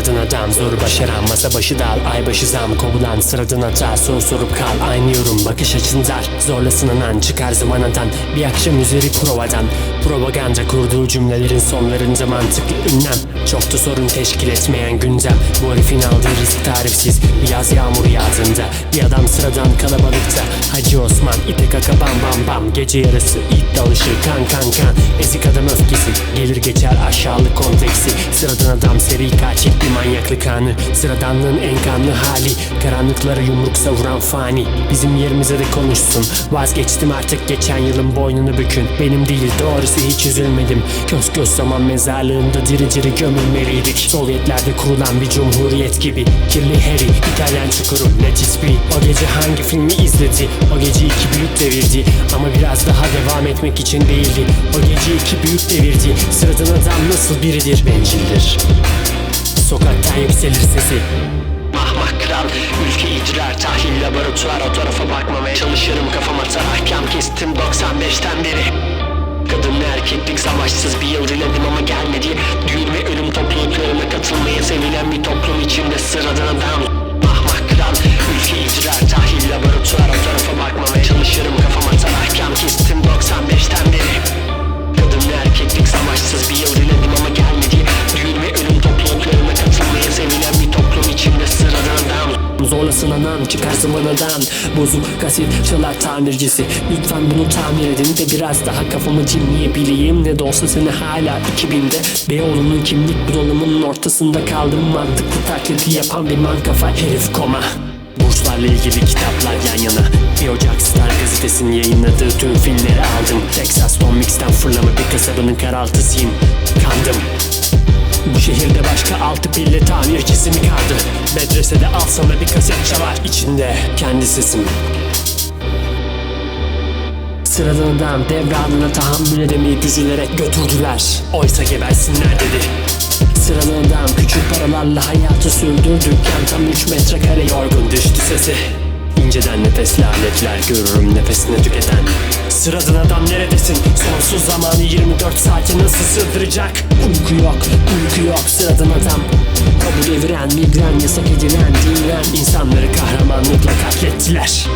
sıradan adam Zor başaran masa başı dal Ay başı zam kovulan sıradan hata Soru sorup kal aynı yorum bakış açın dar. Zorla sınanan çıkar zamanadan Bir akşam üzeri provadan. Propaganda kurduğu cümlelerin sonlarında mantıklı ünlem. Çok da sorun teşkil etmeyen gündem. Bu herifin aldığı risk tarifsiz Bir yaz yağmur yağdığında. Bir adam sıradan kalabalıkta Hacı Osman ipe kaka bam bam bam. Gece yarısı ilk dalışı kan kan kan. Ezik adam öfkesi Gelir geçer aşağılık kompleksi. Sıradan adam seri katil bir manyaklık anı. Sıradanlığın en kanlı hali. Karanlıklara yumruk savuran fani. Bizim yerimize de konuşsun. Vazgeçtim artık geçen yılın boynunu bükün. Benim değil doğrusu hiç üzülmedim. Köz göz zaman mezarlığında diri diri gömülmeliydik. Sovyetlerde kurulan bir cumhuriyet gibi. Kirli Harry, İtalyan çukuru, Let It Be O gece hangi filmi izledi? O gece iki büyük devirdi. Ama biraz daha devam etmek için değildi. O gece iki büyük devirdi. Sıradan adam nasıl biridir? Bencildir. Sokaktan yükselir sesi. Ahmak kral Ülke idrar tahlil laboratuvar O tarafa bakmamaya çalışırım. Kafama tar Ahkam kestim 95'ten beri. Kadın ve erkeklik savaşsız bir yıl diledim ama gelmedi. Düğün ve ölüm topluluklarına katılmaya sevinen bir toplum içinde sıradan adam. Ahmak kral Ülke idrar tahlil laboratuvar O tarafa bakmamaya çalışırım kafama. Tar Ahkam kestim 95'ten beri. Kadın ve erkeklik savaşsız bir yıl diledim ama gelmedi. Düğün ve ölüm topluluklarına katılmaya sevinen bir toplum içinde sıradan. Adam Zorla sınanan çıkar zamanadan Bozuk kaset çalar tamircisi. Lütfen bunu tamir edin de biraz daha kafamı cimleyebileyim Ne de olsa seni hala 2000'de Beyoğlu'nun kimlik bunalımının ortasında kaldım. Mantıklı taklidi yapan bir man kafa herif koma Burçlarla ilgili kitaplar yan yana. Bir Ocak Star gazetesinin yayınladığı tüm filmleri aldım. Texas Tom Mix'ten fırlama bir kasabanın karaltısıyım. Kandım. Bu şehirde başka altı pille tamircisi mi kaldı? Medresede al sana bir kaset çalar. İçinde kendi sesim. Sıradan adam devranına tahammül edemeyip üzülerek götürdüler. Oysa gebersinler dedi küçük paralarla hayatı sürdürdükten tam 3 metrekare yorgun düştü sesi. İnceden nefesli aletler görürüm nefesini tüketen. Sıradan adam neredesin? Sonsuz zamanı 24 saate nasıl sığdıracak? Uyku yok, uyku yok sıradan adam. Kabul eviren, migren, yasak edilen, dinlen. İnsanları kahramanlıkla katlettiler